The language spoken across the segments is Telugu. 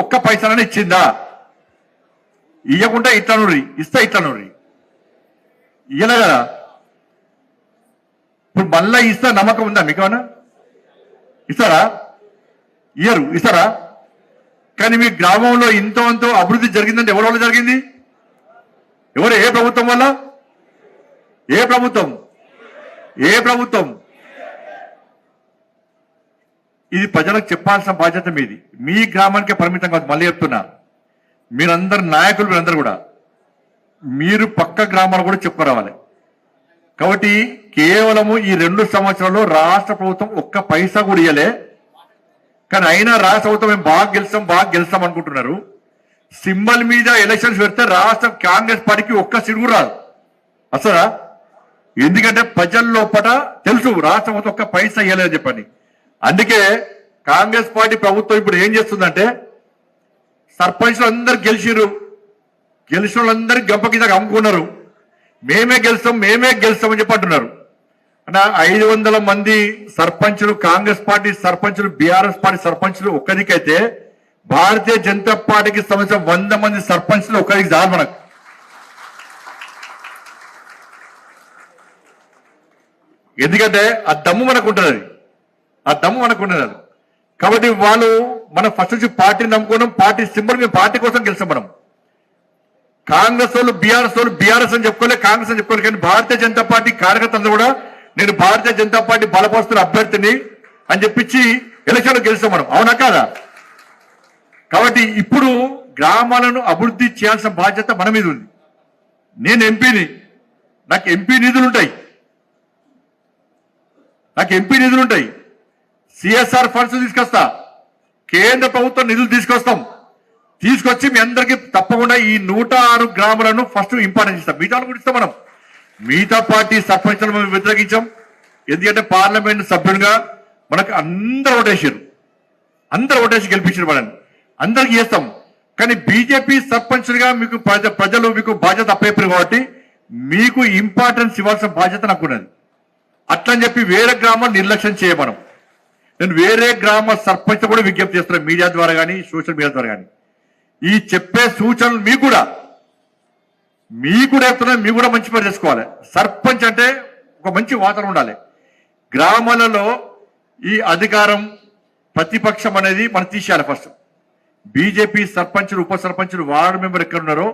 ఒక్క పైసలని ఇచ్చిందా? ఇవ్వకుండా ఇట్లా నుర్రి ఇస్తా ఇట్లా ఇయ్యలే కదా? ఇప్పుడు మళ్ళా ఇస్తా నమ్మకం ఉందా మీకేమన్నా ఇస్తారా? ఇయ్యరు ఇస్తారా? కానీ మీ గ్రామంలో ఇంతో అంతో అభివృద్ధి జరిగిందంటే ఎవరి వల్ల జరిగింది? ఎవరు? ఏ ప్రభుత్వం వల్ల? ఏ ప్రభుత్వం? ఏ ప్రభుత్వం? ఇది ప్రజలకు చెప్పాల్సిన బాధ్యత మీది. మీ గ్రామానికే పరిమితం కాదు మళ్ళీ చెప్తున్నా. మీరందరు నాయకులు మీరందరూ కూడా. మీరు పక్క గ్రామాలు కూడా చెప్పుకురావాలి. కాబట్టి కేవలము ఈ రెండు సంవత్సరాల్లో రాష్ట్ర ప్రభుత్వం ఒక్క పైసా కూడా ఇయ్యలే. కానీ అయినా రాష్ట్ర ప్రభుత్వం మేము బాగా గెలుస్తాం బాగా గెలుస్తాం అనుకుంటున్నారు. సింబల్ మీద ఎలక్షన్స్ పెడితే రాష్ట్ర కాంగ్రెస్ పార్టీకి ఒక్క సిడుగు రాదు. అసలా? ఎందుకంటే ప్రజల లోపల తెలుసు రాష్ట్ర ప్రభుత్వం ఒక్క పైసా ఇయ్యలేదని చెప్పండి. అందుకే కాంగ్రెస్ పార్టీ ప్రభుత్వం ఇప్పుడు ఏం చేస్తుందంటే సర్పంచ్లు అందరు గెలిచిరు గెలిచిన వాళ్ళందరూ గంప కింద అమ్ముకున్నారు. మేమే గెలుస్తాం మేమే గెలుస్తాం అని చెప్పి అంటున్నారు. అంటే ఐదు వందల మంది సర్పంచులు కాంగ్రెస్ పార్టీ సర్పంచులు బీఆర్ఎస్ పార్టీ సర్పంచులు ఒక్కదికైతే భారతీయ జనతా పార్టీకి సంబంధించిన వంద మంది సర్పంచులు ఒక్కరికి చాలు మనకు. ఎందుకంటే ఆ దమ్ము మనకు ఉంటుంది ఆ దమ్ము మనకు ఉన్నది కాబట్టి వాళ్ళు మనం ఫస్ట్ నుంచి పార్టీని నమ్ముకున్నాం పార్టీ సింబల్ మేము పార్టీ కోసం గెలిచాం మనం. కాంగ్రెస్ వాళ్ళు బీఆర్ఎస్ వాళ్ళు బీఆర్ఎస్ అని చెప్పుకోలే కాంగ్రెస్ అని చెప్పుకోలే కానీ భారతీయ జనతా పార్టీ కార్యకర్తలు కూడా నేను భారతీయ జనతా పార్టీ బలపరుస్తున్న అభ్యర్థిని అని చెప్పించి ఎలక్షన్లో గెలిచాం మనం. అవునా కాదా? కాబట్టి ఇప్పుడు గ్రామాలను అభివృద్ధి చేయాల్సిన బాధ్యత మన మీద ఉంది. నేను ఎంపీని. నాకు ఎంపీ నిధులు ఉంటాయి నాకు ఎంపీ నిధులు ఉంటాయి సిఎస్ఆర్ ఫండ్స్ తీసుకొస్తా. కేంద్ర ప్రభుత్వం నిధులు తీసుకొస్తాం. తీసుకొచ్చి మీ అందరికీ తప్పకుండా ఈ నూట ఆరు గ్రామాలను ఫస్ట్ ఇంపార్టెన్స్ ఇస్తాం మిగతా కూడా ఇస్తాం మనం. మిగతా పార్టీ సర్పంచ్లను మేము వ్యతిరేకించాం. ఎందుకంటే పార్లమెంట్ సభ్యులుగా మనకు అందరూ ఓటేసారు అందరూ ఓటేసి గెలిపించారు వాళ్ళని. అందరికి చేస్తాం. కానీ బీజేపీ సర్పంచ్లుగా మీకు ప్రజలు మీకు బాధ్యత అప్పయ్యారు కాబట్టి మీకు ఇంపార్టెన్స్ ఇవ్వాల్సిన బాధ్యత నాకు ఉన్నది అట్లని చెప్పి వేరే గ్రామాలు నిర్లక్ష్యం చేయమనం నేను వేరే గ్రామ సర్పంచ్ కూడా విజ్ఞప్తి చేస్తున్నాను మీడియా ద్వారా కానీ సోషల్ మీడియా ద్వారా కానీ ఈ చెప్పే సూచనలు మీకు కూడా మీ కూడా చెప్తున్నా మీ కూడా మంచి పని చేసుకోవాలి. సర్పంచ్ అంటే ఒక మంచి వాతావరణం ఉండాలి. గ్రామాలలో ఈ అధికారం ప్రతిపక్షం అనేది మనం తీసేయాలి ఫస్ట్ బీజేపీ సర్పంచులు ఉప సర్పంచులు వార్డు మెంబర్ ఎక్కడ ఉన్నారో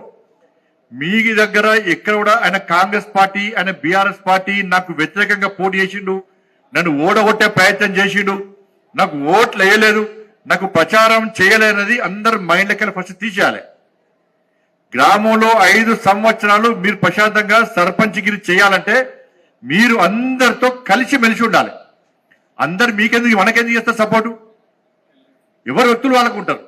మీ దగ్గర ఎక్కడ కూడా ఆయన కాంగ్రెస్ పార్టీ ఆయన బీఆర్ఎస్ పార్టీ నాకు వ్యతిరేకంగా పోటీ చేసిండు నన్ను ఓడగొట్టే ప్రయత్నం చేసిండు నాకు ఓట్లు వేయలేదు నాకు ప్రచారం చేయలేనది అందరు మైండ్లకెళ్ళి ఫస్ట్ తీసేయాలి. గ్రామంలో ఐదు సంవత్సరాలు మీరు ప్రశాంతంగా సర్పంచ్గిరి చేయాలంటే మీరు అందరితో కలిసి మెలిసి ఉండాలి. అందరు మీకెందుకు మనకెందుకు చేస్తారు సపోర్టు? ఎవరు వ్యక్తులు వాళ్ళకు ఉంటారు?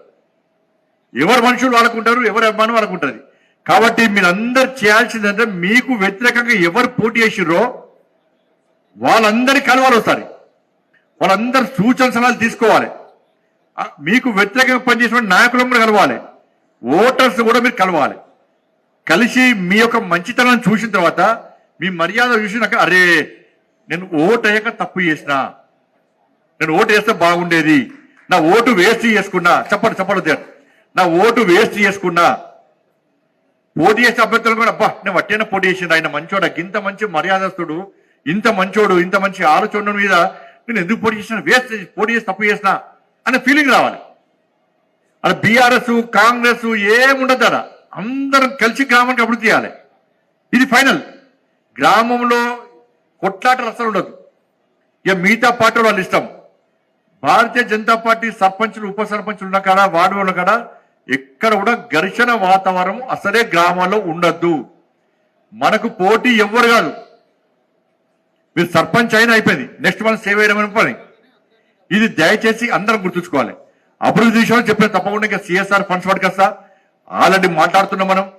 ఎవరు మనుషులు వాళ్ళకు ఉంటారు? ఎవరి అభిమానం వాళ్ళకు ఉంటుంది? కాబట్టి మీరందరు చేయాల్సిందంటే మీకు వ్యతిరేకంగా ఎవరు పోటీ చేసిర్రో వాళ్ళందరి కలవాలి ఒకసారి. వాళ్ళందరూ సూచన సలహాలు తీసుకోవాలి. మీకు వ్యతిరేకంగా పనిచేసిన నాయకులను కూడా కలవాలి. ఓటర్స్ కూడా మీరు కలవాలి. కలిసి మీ యొక్క మంచితనాన్ని చూసిన తర్వాత మీ మర్యాద చూసినాక అరే నేను ఓటు అయ్యాక తప్పు చేసిన నేను ఓటు వేస్తే బాగుండేది నా ఓటు వేస్ట్ చేసుకున్నా చెప్పండి చెప్పండి దేర్. నా ఓటు వేస్ట్ చేసుకున్నా పోటీ చేసే అభ్యర్థులు కూడా అబ్బా నేను వట్టేన పోటీ చేసింది ఆయన మంచోడు ఇంత మంచి మర్యాదస్తుడు ఇంత మంచోడు ఇంత మంచి ఆలోచన మీద నేను ఎందుకు పోటీ చేసిన వేస్ట్ పోటీ చేసి తప్పు చేసిన అనే ఫీలింగ్ రావాలి. అలా బీఆర్ఎస్ కాంగ్రెస్ ఏముండదు అక్కడ అందరం కలిసి గ్రామానికి అభివృద్ధి చేయాలి. ఇది ఫైనల్ గ్రామంలో కొట్లాటలు అసలు ఉండదు. ఇక మిగతా పార్టీ వాళ్ళు ఇష్టం. భారతీయ జనతా పార్టీ సర్పంచులు ఉప సర్పంచులు ఉన్న కాడ వార్డు ఉన్న కాడ ఎక్కడ కూడా ఘర్షణ వాతావరణం అసలే గ్రామాల్లో ఉండద్దు. మనకు పోటీ ఎవ్వరు కాదు. మీరు సర్పంచ్ అయినా అయిపోయింది. నెక్స్ట్ మనం సేవ్ చేయడం పని. ఇది దయచేసి అందరం గుర్తుంచుకోవాలి. అభివృద్ధి విషయంలో చెప్పిన తప్పకుండా ఇంకా సిఎస్ఆర్ ఫండ్స్ పట్టుకొస్తా. ఆల్రెడీ మాట్లాడుతున్నాం మనం.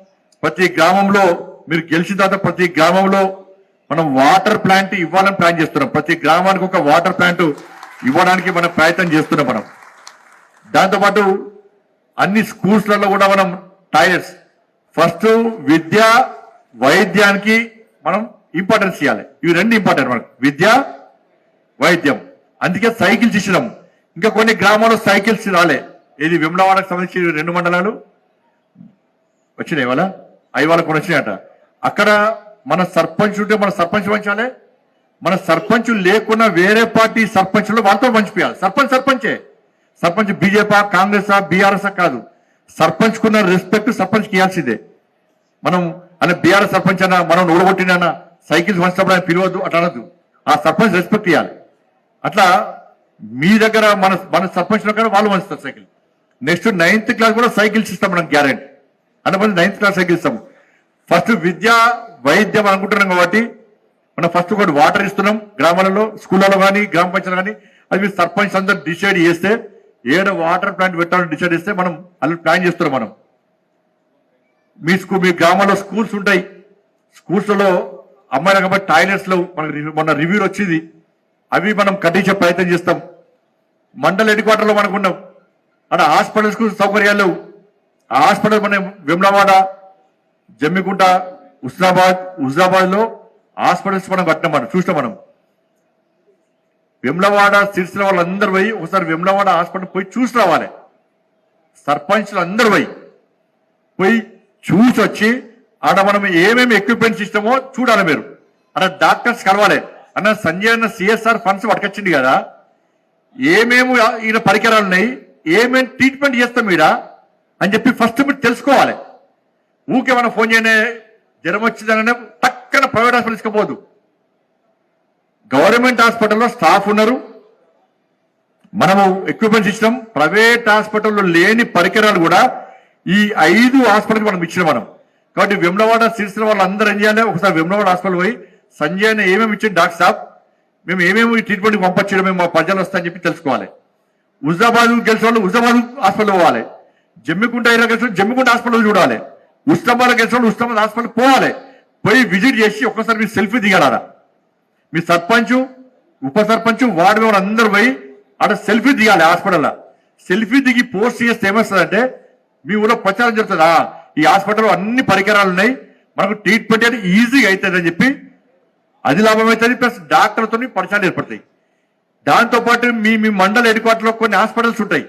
ప్రతి గ్రామంలో మీరు గెలిచిన తర్వాత ప్రతి గ్రామంలో మనం వాటర్ ప్లాంట్ ఇవ్వాలని ప్లాన్ చేస్తున్నాం. ప్రతి గ్రామానికి ఒక వాటర్ ప్లాంట్ ఇవ్వడానికి మనం ప్రయత్నం చేస్తున్నాం మనం. దాంతోపాటు అన్ని స్కూల్స్లలో కూడా మనం టాయిలెట్స్ ఫస్ట్ విద్య వైద్యానికి మనం ఇంపార్టెన్స్ ఇవ్వాలి ఇవి రెండు ఇంపార్టెంట్ మనకు. విద్య వైద్యం. అందుకే సైకిల్స్ ఇచ్చినాం ఇంకా కొన్ని గ్రామాల్లో సైకిల్స్ రాలే. ఇది విమలవాడకు సంబంధించి రెండు మండలాలు? వచ్చినాయి వాళ్ళ అవి వాళ్ళకు కూడా వచ్చినాయట. అక్కడ మన సర్పంచ్ ఉంటే మన సర్పంచ్ పంచాలి. మన సర్పంచ్ లేకున్నా వేరే పార్టీ సర్పంచ్లు వాళ్ళతో పంచిపోయాలి. సర్పంచ్ సర్పంచే. సర్పంచ్ బీజేపీ కాంగ్రెస్ బీఆర్ఎస్ కాదు. సర్పంచ్ కున్న రెస్పెక్ట్ సర్పంచ్ ఇవ్వాల్సిందే. మనం అలా బీఆర్ఎస్ సర్పంచ్ అన్న మనం ఓడగొట్టినా సైకిల్స్ వచ్చినప్పుడు ఆయన పిలవద్దు అట్లా అనద్దు ఆ సర్పంచ్ రెస్పెక్ట్ ఇవ్వాలి అట్లా మీ దగ్గర మన మన సర్పంచ్ దగ్గర వాళ్ళు వంచుతారు సైకిల్. నెక్స్ట్ నైన్త్ క్లాస్ కూడా సైకిల్స్ ఇస్తాం మనం గ్యారెంటీ. అన్నపడి నైన్త్ క్లాస్ సైకిల్ ఇస్తాం. ఫస్ట్ విద్య వైద్యం అనుకుంటున్నాం కాబట్టి మనం ఫస్ట్ ఒకటి వాటర్ ఇస్తున్నాం. గ్రామాలలో స్కూళ్ళలో కానీ గ్రామ పంచాయతీలు కానీ. అది మీరు సర్పంచ్ అందరు డిసైడ్ చేస్తే ఏడ వాటర్ ప్లాంట్ పెట్టాలని డిసైడ్ చేస్తే మనం అలా ప్లాన్ చేస్తున్నాం మనం. మీ స్కూల్ మీ గ్రామాల్లో స్కూల్స్ ఉంటాయి. స్కూల్స్లలో అమ్మాయిలు కాబట్టి టాయిలెట్స్లో మనకి రివ్యూ- మొన్న రివ్యూలు వచ్చింది. అవి మనం కట్టించే ప్రయత్నం చేస్తాం. మండల హెడ్ క్వార్టర్లో మనకు ఉన్నాం అక్కడ హాస్పిటల్స్కు సౌకర్యాలు లేవు. ఆ హాస్పిటల్ మన విమ్లవాడ జమ్మికుంట హుస్నాబాద్ హుజాబాద్లో హాస్పిటల్స్ మనం కట్టినాం మనం చూసినాం మనం. విమ్లవాడ సిరిసిల వాళ్ళందరూ పోయి ఒకసారి విమ్లవాడ హాస్పిటల్ పోయి చూసి రావాలి. సర్పంచ్లు అందరూ పోయి పోయి చూసి వచ్చి అక్కడ మనం ఏమేమి ఎక్విప్మెంట్స్ ఇస్తామో చూడాలి మీరు. అక్కడ డాక్టర్స్ కలవాలి. అన్న సంజయ్ అన్న సిఎస్ఆర్ ఫండ్స్ పట్టుకొచ్చింది కదా. ఏమేమి ఈయన పరికరాలు ఉన్నాయి? ఏమేమి ట్రీట్మెంట్ చేస్తాం ఈడ? అని చెప్పి ఫస్ట్ మీరు తెలుసుకోవాలి. ఊకే మనం ఫోన్ చేయనే జ్వరం వచ్చిందనే టక్కన ప్రైవేట్ హాస్పిటల్ ఇసుకపోదు గవర్నమెంట్ హాస్పిటల్లో స్టాఫ్ ఉన్నారు. మనము ఎక్విప్మెంట్స్ ఇచ్చినాం. ప్రైవేట్ హాస్పిటల్లో లేని పరికరాలు కూడా ఈ ఐదు హాస్పిటల్కి మనం ఇచ్చినాం మనం. కాబట్టి విమ్లవాడ సిరిసిల వాళ్ళందరూ ఏం చేయాలి? ఒకసారి విమ్లవాడ హాస్పిటల్ పోయి సంజయ్ అని ఏమేమి ఇచ్చింది డాక్టర్ సాబ్ మేము ఏమేమి ట్రీట్మెంట్ పంపించడం మేము మా ప్రజలు వస్తాయని చెప్పి తెలుసుకోవాలి. హుజాబాద్ గెలిచిన వాళ్ళు హుజాబాద్ హాస్పిటల్ పోవాలి. జమ్మికుంట ఏరియా గెలిచిన జమ్మికుంట హాస్పిటల్ చూడాలి. ఉస్మాబాద్ గెలిచిన వాళ్ళు ఉస్మాబాద్ హాస్పిటల్ పోవాలి. పోయి విజిట్ చేసి ఒక్కసారి మీరు సెల్ఫీ దిగారా మీ సర్పంచ్ ఉప సర్పంచ్ వార్డు మెంబర్ అందరూ పోయి అక్కడ సెల్ఫీ దిగాలి హాస్పిటల్లో. సెల్ఫీ దిగి పోస్ట్ చేస్తే ఏమొస్తుందంటే మీ ఊళ్ళో ప్రచారం జరుగుతుందా? ఈ హాస్పిటల్లో అన్ని పరికరాలు ఉన్నాయి. మనకు ట్రీట్మెంట్ అనేది ఈజీగా అవుతుంది అని చెప్పి అది లాభం అవుతుంది ప్లస్ డాక్టర్లతో పరిచయాలు ఏర్పడతాయి దాంతోపాటు మీ మీ మండల హెడ్ క్వార్టర్లో కొన్ని హాస్పిటల్స్ ఉంటాయి.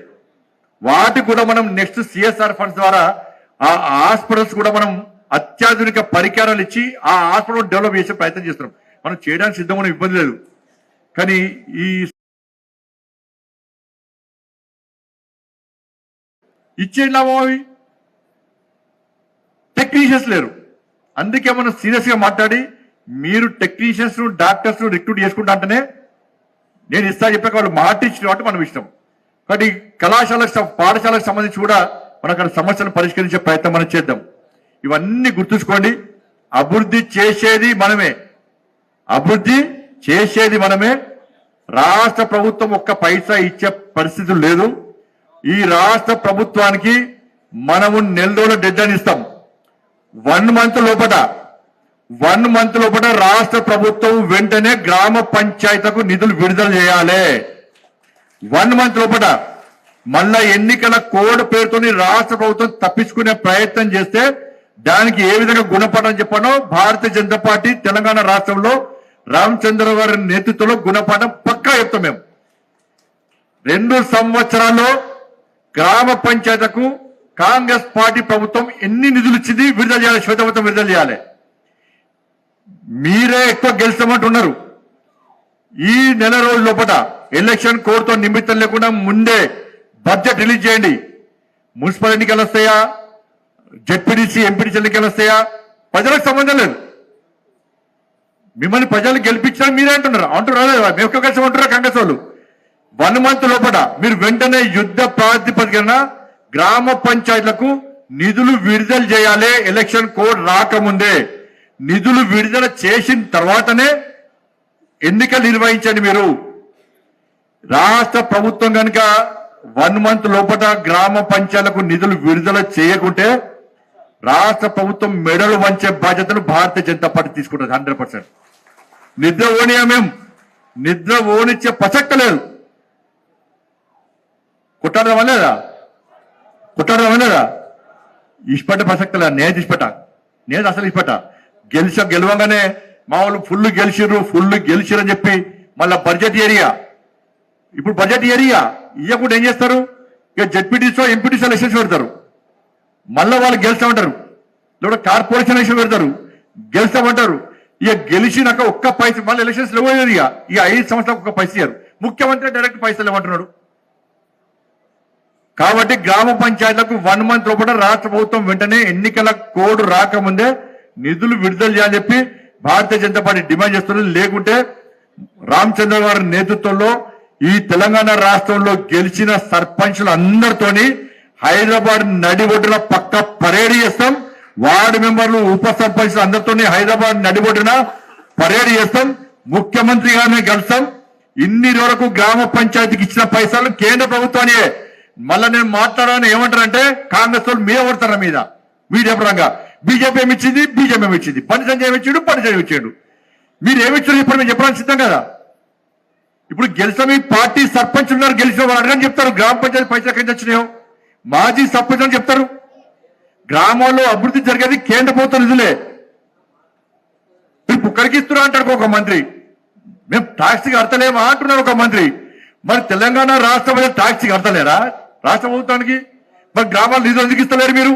వాటి కూడా మనం నెక్స్ట్ సిఎస్ఆర్ ఫండ్స్ ద్వారా ఆ హాస్పిటల్స్ కూడా మనం అత్యాధునిక పరికరాలు ఇచ్చి ఆ హాస్పిటల్ డెవలప్ చేసే ప్రయత్నం చేస్తున్నాం. మనం చేయడానికి సిద్ధమైన ఇబ్బంది లేదు. కానీ ఈ ఇచ్చే లాభం అవి? టెక్నీషియన్స్ లేరు. అందుకే మనం సీరియస్గా మాట్లాడి మీరు టెక్నీషియన్స్ డాక్టర్స్ రిక్రూట్ చేసుకుంటా అంటేనే నేను ఇస్తా చెప్పాక వాళ్ళు మాట కాబట్టి మనం ఇష్టం. కాబట్టి కళాశాలకు పాఠశాలకు సంబంధించి కూడా మనం అక్కడ సమస్యలను పరిష్కరించే ప్రయత్నం మనం చేద్దాం. ఇవన్నీ గుర్తుంచుకోండి. అభివృద్ధి చేసేది మనమే. అభివృద్ధి చేసేది మనమే. రాష్ట్ర ప్రభుత్వం ఒక్క పైసా ఇచ్చే పరిస్థితులు లేదు. ఈ రాష్ట్ర ప్రభుత్వానికి మనము నెల రోజుల డెడ్ ఇస్తాం. వన్ మంత్ లోపట వన్ మంత్ లోపల రాష్ట్ర ప్రభుత్వం వెంటనే గ్రామ పంచాయతీలకు నిధులు విడుదల చేయాలి. వన్ మంత్ లోపల మళ్ళా ఎన్నికల కోడ్ పేరుతోని రాష్ట్ర ప్రభుత్వం తప్పించుకునే ప్రయత్నం చేస్తే దానికి ఏ విధంగా గుణపాఠం చెప్పానో భారతీయ జనతా పార్టీ తెలంగాణ రాష్ట్రంలో రామచంద్ర గారి నేతృత్వంలో గుణపాఠం పక్కా చెప్తాం మేము. రెండు సంవత్సరాల్లో గ్రామ పంచాయతీకు కాంగ్రెస్ పార్టీ ప్రభుత్వం ఎన్ని నిధులు ఇచ్చింది విడుదల చేయాలి శ్వేతపత్రం విడుదల చేయాలి. మీరే ఎక్కువ గెలుస్తామంటున్నారు. ఈ నెల రోజుల లోపల ఎలక్షన్ కోడ్తో నిమిత్తం లేకుండా ముందే బడ్జెట్ రిలీజ్ చేయండి. మున్సిపల్ ఎన్నికలు వస్తాయా? జెడ్పీడీసీ ఎంపీడీసీ ఎన్నికలు వస్తాయా? ప్రజలకు సంబంధం లేదు. మిమ్మల్ని ప్రజలు గెలిపించడం మీరే అంటున్నారు. అంటున్నారు అదే మేము కలిసి అంటున్నారు కాంగ్రెస్ వాళ్ళు. వన్ మంత్ లోపల మీరు వెంటనే యుద్ధ ప్రాతిపదికన గ్రామ పంచాయతీలకు నిధులు విడుదల చేయాలి ఎలక్షన్ కోడ్ రాకముందే. నిధులు విడుదల చేసిన తర్వాతనే ఎన్నికలు నిర్వహించండి మీరు. రాష్ట్ర ప్రభుత్వం కనుక వన్ మంత్ లోపల గ్రామ పంచాయతీలకు నిధులు విడుదల చేయకుంటే రాష్ట్ర ప్రభుత్వం మెడలు వంచే బాధ్యతను భారతీయ జనతా పార్టీ తీసుకుంటుంది హండ్రెడ్ పర్సెంట్. నిద్ర ఓనియా మేము నిద్ర ఓనిచ్చే పసక్క లేదు. కుట్టాడదాం లేదా కుట్టాడదాం లేదా ఇష్పట ప్రసక్తి లేదు. నేను ఇష్టపడ్డా. నేను అసలు ఇష్పట గెలిచా గెలవంగానే మా వాళ్ళు ఫుల్ గెలిచిర్రు ఫుల్ గెలిచిర్రు అని చెప్పి మళ్ళా బడ్జెట్ ఏరియా. ఇప్పుడు బడ్జెట్ ఏరియా ఇవ్వకుండా ఏం చేస్తారు? ఇక జడ్పీటీసో ఎంపీటీసో ఎలక్షన్స్ పెడతారు. మళ్ళీ వాళ్ళు గెలుస్తామంటారు. లేదా కార్పొరేషన్ ఎలక్షన్ పెడతారు. గెలుస్తామంటారు. ఇక గెలిచినాక ఒక్క పైస మళ్ళీ ఎలక్షన్స్ ఇవ్వలేదు ఇక. ఈ ఐదు సంవత్సరాలకు ఒక్క పైస ఇయ్యారు. ముఖ్యమంత్రి డైరెక్ట్ పైసలు ఇవ్వమంటున్నాడు కాబట్టి గ్రామ పంచాయతీలకు వన్ మంత్ లోపల రాష్ట్ర ప్రభుత్వం వెంటనే ఎన్నికల కోడ్ రాకముందే నిధులు విడుదల చేయాలని చెప్పి భారతీయ జనతా పార్టీ డిమాండ్ చేస్తున్నది. లేకుంటే రామచంద్ర గారి నేతృత్వంలో ఈ తెలంగాణ రాష్ట్రంలో గెలిచిన సర్పంచులు అందరితోని హైదరాబాద్ నడిబొడ్డున పక్క పరేడ్ చేస్తాం. వార్డు మెంబర్లు ఉప సర్పంచులు అందరితోని హైదరాబాద్ నడిబొడ్డున పరేడ్ చేస్తాం. ముఖ్యమంత్రి గారిని కలుస్తాం. ఇన్ని వరకు గ్రామ పంచాయతీకి ఇచ్చిన పైసలు కేంద్ర ప్రభుత్వానియే. మళ్ళా నేను మాట్లాడాలని ఏమంటారంటే కాంగ్రెస్ వాళ్ళు మీద పడతారా మీద. మీడియా పరంగా. బీజేపీ ఏమి ఇచ్చింది? బీజేపీ ఏమి ఇచ్చింది? పని సంజయ్ ఏమి ఇచ్చాడు? పని సంజయ్ ఇచ్చాడు? మీరు ఏమిచ్చారు ఇప్పుడు మేము చెప్పడానికి సిద్ధం కదా? ఇప్పుడు గెలిచిన మీ పార్టీ సర్పంచ్ ఉన్నారు గెలిచిన వాళ్ళు అడగని చెప్తారు. గ్రామ పంచాయతీ పైసలు ఎక్కడి నుంచి వచ్చినాయో? మాజీ సర్పంచ్ అని చెప్తారు. గ్రామాల్లో అభివృద్ధి జరిగేది కేంద్ర ప్రభుత్వ నిధులే. మీరు కరిగిస్తున్నా అంటాడు ఒక మంత్రి. మేము ట్యాక్స్ అర్థలేమా అంటున్నారు ఒక మంత్రి. మరి తెలంగాణ రాష్ట్రం టాక్సీకి అర్థలేరా రాష్ట్ర ప్రభుత్వానికి మరి గ్రామాలు నిధులు ఎందుకు ఇస్తలేరు మీరు?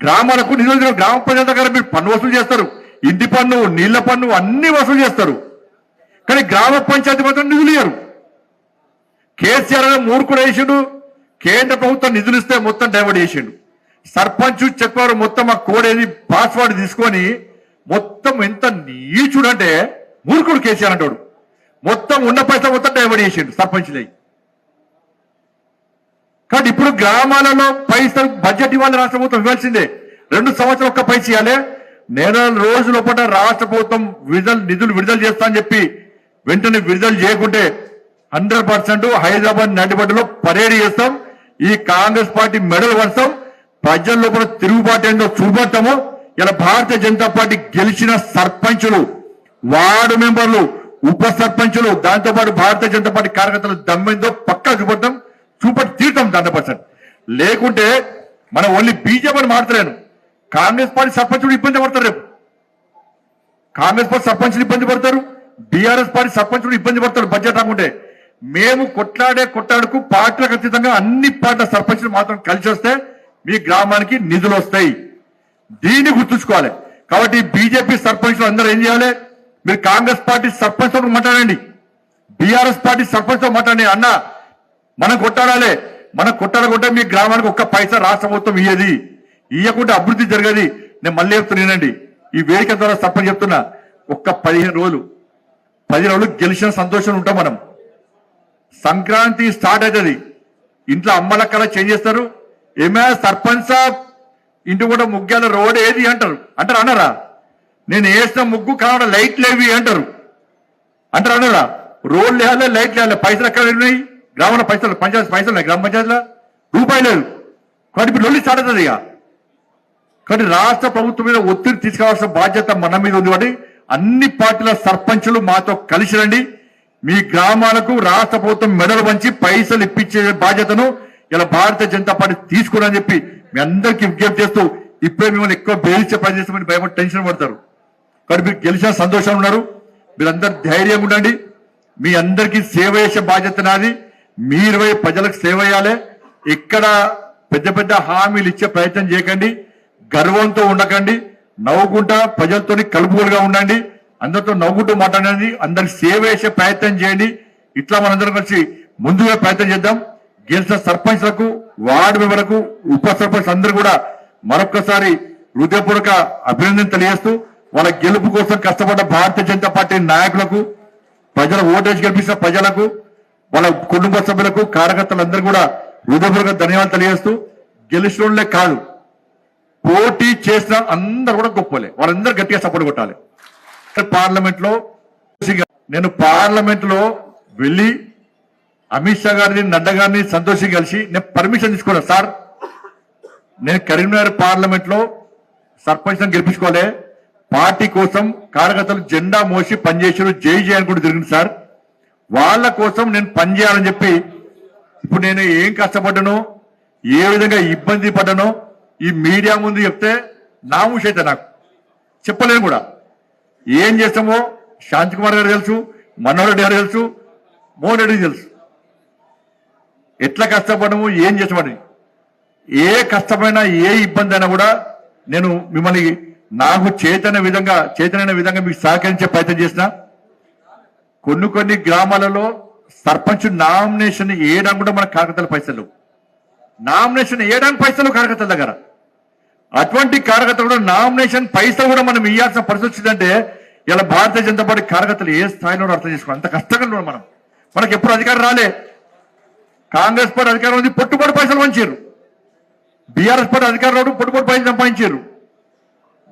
గ్రామాలకు నిధులు గ్రామ ప్రజల దగ్గర మీరు పన్ను వసూలు చేస్తారు. ఇంటి పన్ను నీళ్ళ పన్ను అన్ని వసూలు చేస్తారు. కానీ గ్రామ పంచాయతీ మాత్రం నిధులు ఇయ్యరు. కేసీఆర్ అనే మూర్ఖుడు వేసిండు. కేంద్ర ప్రభుత్వం నిధులు ఇస్తే మొత్తం డైవర్ట్ చేసిండు. సర్పంచ్ చెప్పారు మొత్తం ఆ కోడ్ పాస్వర్డ్ తీసుకొని మొత్తం ఎంత నీచుడు అంటే మూర్ఖుడు కేసీఆర్ అంటాడు. మొత్తం ఉన్న పైసా మొత్తం డైవర్ట్ చేసిండు సర్పంచ్లై కాబట్టి ఇప్పుడు గ్రామాలలో పైసలు బడ్జెట్ ఇవ్వాలి రాష్ట్ర ప్రభుత్వం ఇవ్వాల్సిందే. రెండు సంవత్సరాలు ఒక్క పైస ఇవ్వాలి. నెల రోజుల పూట రాష్ట్ర ప్రభుత్వం విడుదల నిధులు విడుదల చేస్తా అని చెప్పి వెంటనే విడుదల చేయకుంటే హండ్రెడ్ పర్సెంట్ హైదరాబాద్ నడిబడ్డలో పరేడ్ చేస్తాం. ఈ కాంగ్రెస్ పార్టీ మెడల్ వరుస్తాం ప్రజల లోపల తిరుగుబాటు ఏందో చూపెడతాము. ఇలా భారతీయ జనతా పార్టీ గెలిచిన సర్పంచులు వార్డు మెంబర్లు ఉప సర్పంచులు దాంతోపాటు భారతీయ జనతా పార్టీ కార్యకర్తలు దమ్మిందో పక్కా చూపెడతాం. చూపట్టి తీర్థం హండ్రెడ్ పర్సెంట్ లేకుంటే మనం ఓన్లీ బీజేపీ మాట్లాడలేను. కాంగ్రెస్ పార్టీ సర్పంచులు ఇబ్బంది పడతారు రేపు. కాంగ్రెస్ పార్టీ సర్పంచులు ఇబ్బంది పడతారు బీఆర్ఎస్ పార్టీ సర్పంచులు ఇబ్బంది పడతారు బడ్జెట్ రాకుంటే. మేము కొట్లాడే కొట్లాడుకు పార్టీలకు అతీతంగా అన్ని పార్టీల సర్పంచులు మాత్రం కలిసి వస్తే మీ గ్రామానికి నిధులు వస్తాయి. దీన్ని గుర్తుంచుకోవాలి. కాబట్టి బీజేపీ సర్పంచులు అందరూ ఏం చేయాలి? మీరు కాంగ్రెస్ పార్టీ సర్పంచ్ మాట్లాడండి. బీఆర్ఎస్ పార్టీ సర్పంచ్ మాట్లాడండి. అన్న మనం కొట్టాడాలే. మనం కొట్టాడకుంటే మీ గ్రామానికి ఒక్క పైసా రాష్ట్ర ప్రభుత్వం ఇయ్యది. ఇయ్యకుంటే అభివృద్ధి జరగది. నేను మళ్ళీ చెప్తున్నానండి ఈ వేదిక ద్వారా తప్పని చెప్తున్నా. ఒక్క పదిహేను రోజులు. పది రోజులు గెలిచిన సంతోషం ఉంటాం మనం. సంక్రాంతి స్టార్ట్ అవుతుంది ఇంట్లో అమ్మలక్కల చేంజ్ చేస్తారు. ఏమే సర్పంచ్ సాబ్ ఇంటి కూడా ముగ్గాల రోడ్ ఏది అంటారు? అంటారు అన్నారా? నేను వేసిన ముగ్గు కావడం లైట్లు ఏవి అంటారు? అంటారు అన్నారా? రోడ్ లేయాలి లైట్ లేయాలి పైసలు ఎక్కడ ఉన్నాయి గ్రామంలో పైసలు పంచాయతీ పైసలు ఉన్నాయి. గ్రామ పంచాయతీలో రూపాయి లేదు. కాబట్టి ఇప్పుడు లొల్లి స్టార్ట్ అవుతుంది ఇక. కానీ రాష్ట్ర ప్రభుత్వం మీద ఒత్తిడి తీసుకోవాల్సిన బాధ్యత మన మీద ఉంది కాబట్టి అన్ని పార్టీల సర్పంచులు మాతో కలిసి రండి. మీ గ్రామాలకు రాష్ట్ర ప్రభుత్వం మెడలు వంచి పైసలు ఇప్పించే బాధ్యతను ఇలా భారతీయ జనతా పార్టీ తీసుకురని చెప్పి మీ అందరికీ విజ్ఞప్తి చేస్తూ ఇప్పుడే మిమ్మల్ని ఎక్కువ బేరించే పని చేస్తామని భయపడి టెన్షన్ పడతారు. కాబట్టి మీరు గెలిచిన సంతోషంగా ఉన్నారు. మీరందరు ధైర్యంగా ఉండండి. మీ అందరికీ సేవ చేసే బాధ్యత నాది. మీరు పోయి ప్రజలకు సేవ చేయాలి. ఇక్కడ పెద్ద పెద్ద హామీలు ఇచ్చే ప్రయత్నం చేయకండి. గర్వంతో ఉండకండి. నవ్వుకుంటా ప్రజలతోని కలుపుకోలుగా ఉండండి. అందరితో నవ్వుకుంటూ మాట్లాడండి. అందరికి సేవ చేసే ప్రయత్నం చేయండి. ఇట్లా మనందరం కలిసి ముందుగా ప్రయత్నం చేద్దాం. గెలిచిన సర్పంచ్లకు వార్డు మెంబర్లకు ఉప సర్పంచ్ అందరూ కూడా మరొకసారి హృదయపూర్వక అభినందన తెలియజేస్తూ వాళ్ళ గెలుపు కోసం కష్టపడ్డ భారతీయ జనతా పార్టీ నాయకులకు ప్రజల ఓటేజ్ గెలిపించిన ప్రజలకు వాళ్ళ కుటుంబ సభ్యులకు కార్యకర్తలందరూ కూడా హృదయపూర్వక ధన్యవాదాలు తెలియజేస్తూ గెలిచినోళ్ళే కాదు పోటీ చేసిన అందరు కూడా గొప్పలే. వాళ్ళందరూ గట్టిగా సపోర్ట్ కొట్టాలి. పార్లమెంట్లో నేను పార్లమెంట్లో వెళ్ళి అమిత్ షా గారిని నడ్డా గారిని సంతోషి కలిసి నేను పర్మిషన్ తీసుకున్నాను సార్ నేను కరీంనగర్ పార్లమెంట్లో సర్పంచ్ గెలిపించుకోలే. పార్టీ కోసం కార్యకర్తలు జెండా మోసి పనిచేసారు జై జయ అని కూడా తిరిగింది సార్. వాళ్ళ కోసం నేను పనిచేయాలని చెప్పి ఇప్పుడు నేను ఏం కష్టపడ్డాను ఏ విధంగా ఇబ్బంది పడ్డానో ఈ మీడియా ముందు చెప్తే నాముషైతే నాకు. చెప్పలేను కూడా. ఏం చేస్తామో శాంతికుమార్ గారు తెలుసు మనోహర్ రెడ్డి గారు తెలుసు మోహన్ రెడ్డి తెలుసు. ఎట్లా కష్టపడము ఏం చేసామని ఏ కష్టమైనా ఏ ఇబ్బంది అయినా కూడా నేను మిమ్మల్ని నాకు చేతన విధంగా చేతనైన విధంగా మీకు సహకరించే ప్రయత్నం చేసినా కొన్ని కొన్ని గ్రామాలలో సర్పంచ్ నామినేషన్ వేయడం కూడా మన కార్యకర్తల పైసలు. నామినేషన్ వేయడానికి పైసలు కార్యకర్తల దగ్గర. అటువంటి కార్యకర్తలు కూడా నామినేషన్ పైసలు కూడా మనం ఇవ్వాల్సిన పరిస్థితి వచ్చిందంటే ఇలా భారతీయ జనతా పార్టీ కార్యకర్తలు ఏ స్థాయిలో అర్థం చేసుకోవాలి. అంత కష్టంగా ఉన్నాం మనం. మనకి ఎప్పుడు అధికారం రాలే. కాంగ్రెస్ పార్టీ అధికారం ఉంది పొట్టుబడి పైసలు పంచారు. బీఆర్ఎస్ పార్టీ అధికారం రావడం పొట్టుబడి పైసలు సంపాదించారు.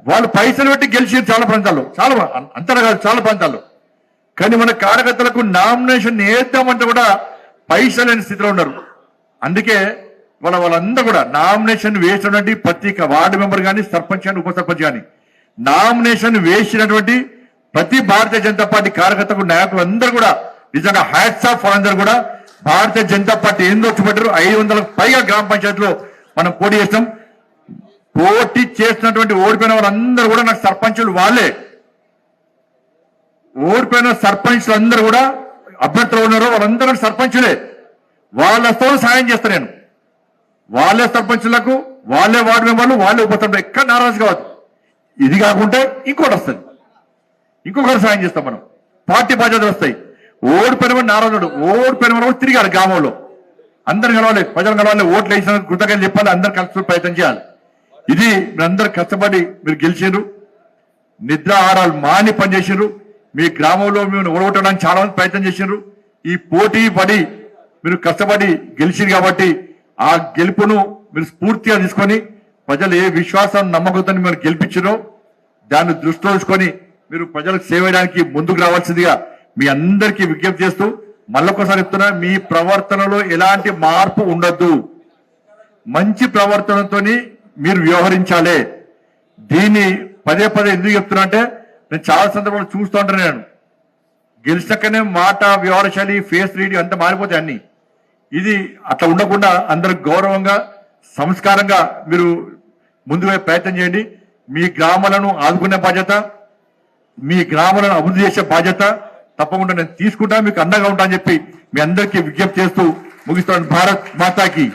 వాళ్ళు పైసలు పెట్టి గెలిచారు చాలా ప్రాంతాల్లో. చాలా అంతా అంతటా కాదు చాలా ప్రాంతాల్లో. కానీ మన కార్యకర్తలకు నామినేషన్ వేద్దామంటే కూడా పైసలు లేని స్థితిలో ఉన్నారు. అందుకే వాళ్ళ వాళ్ళందరూ కూడా నామినేషన్ వేసినటువంటి ప్రతి వార్డు మెంబర్ కానీ సర్పంచ్ కానీ ఉప సర్పంచ్ కానీ నామినేషన్ వేసినటువంటి ప్రతి భారతీయ జనతా పార్టీ కార్యకర్తకు నాయకులు అందరూ కూడా నిజంగా హ్యాట్స్ ఆఫ్ అందరూ కూడా భారతీయ జనతా పార్టీ ఏం వచ్చి ఐదు వందలకు పైగా గ్రామ పంచాయతీలో మనం పోటీ చేస్తాం. పోటీ చేసినటువంటి ఓడిపోయిన వాళ్ళందరూ కూడా నాకు సర్పంచులు వాళ్ళే. ఓడిపోయిన సర్పంచ్లు అందరూ కూడా అభ్యర్థులు ఉన్నారు వాళ్ళందరూ సర్పంచులే. వాళ్ళతో సాయం చేస్తా నేను. వాళ్ళే సర్పంచులకు వాళ్ళే వార్డు మెంబర్లు వాళ్ళే ఉప ఎక్కడ నారాజు కావద్దు. ఇది కాకుంటే ఇంకోటి వస్తుంది. ఇంకొకరు సాయం చేస్తాం మనం. పార్టీ బాధ్యతలు వస్తాయి. ఓడిపోయిన నారాజుడు ఓడిపోయిన వాడు తిరిగాడు గ్రామంలో. అందరు కలవాలి ప్రజలు కలవాలి ఓట్లు వేసిన కృతజ్ఞతలు చెప్పాలి అందరు కలిసి ప్రయత్నం చేయాలి. ఇది మీరందరూ కష్టపడి మీరు గెలిచారు నిద్ర ఆరాలు మాని పనిచేసారు మీ గ్రామంలో మేము ఓడగొట్టడానికి చాలా మంది ప్రయత్నం చేసినారు ఈ పోటీ పడి మీరు కష్టపడి గెలిచింది కాబట్టి ఆ గెలుపును మీరు స్ఫూర్తిగా తీసుకొని ప్రజలు ఏ విశ్వాసం నమ్మకంతో మీరు గెలిపించారో దాన్ని దృష్టిలో ఉంచుకొని మీరు ప్రజలకు సేవ చేయడానికి ముందుకు రావాల్సిందిగా మీ అందరికీ విజ్ఞప్తి చేస్తూ మళ్ళొకసారి చెప్తున్నా మీ ప్రవర్తనలో ఎలాంటి మార్పు ఉండొద్దు. మంచి ప్రవర్తనతోని మీరు వ్యవహరించాలి. దీన్ని పదే పదే ఎందుకు చెప్తున్నా అంటే నేను చాలా సందర్భాలు చూస్తూ ఉంటాను నేను. గెలిచకనే మాట వ్యవహారశైలి ఫేస్ రీడింగ్ అంతా మారిపోతాయి అన్ని. ఇది అట్లా ఉండకుండా అందరు గౌరవంగా సంస్కారంగా మీరు ముందుగా ప్రయత్నం చేయండి. మీ గ్రామాలను ఆదుకునే బాధ్యత మీ గ్రామాలను అభివృద్ధి చేసే బాధ్యత తప్పకుండా నేను తీసుకుంటా మీకు అండగా ఉంటా అని చెప్పి మీ అందరికీ విజ్ఞప్తి చేస్తూ ముగిస్తాను భారత్ మాతాకి.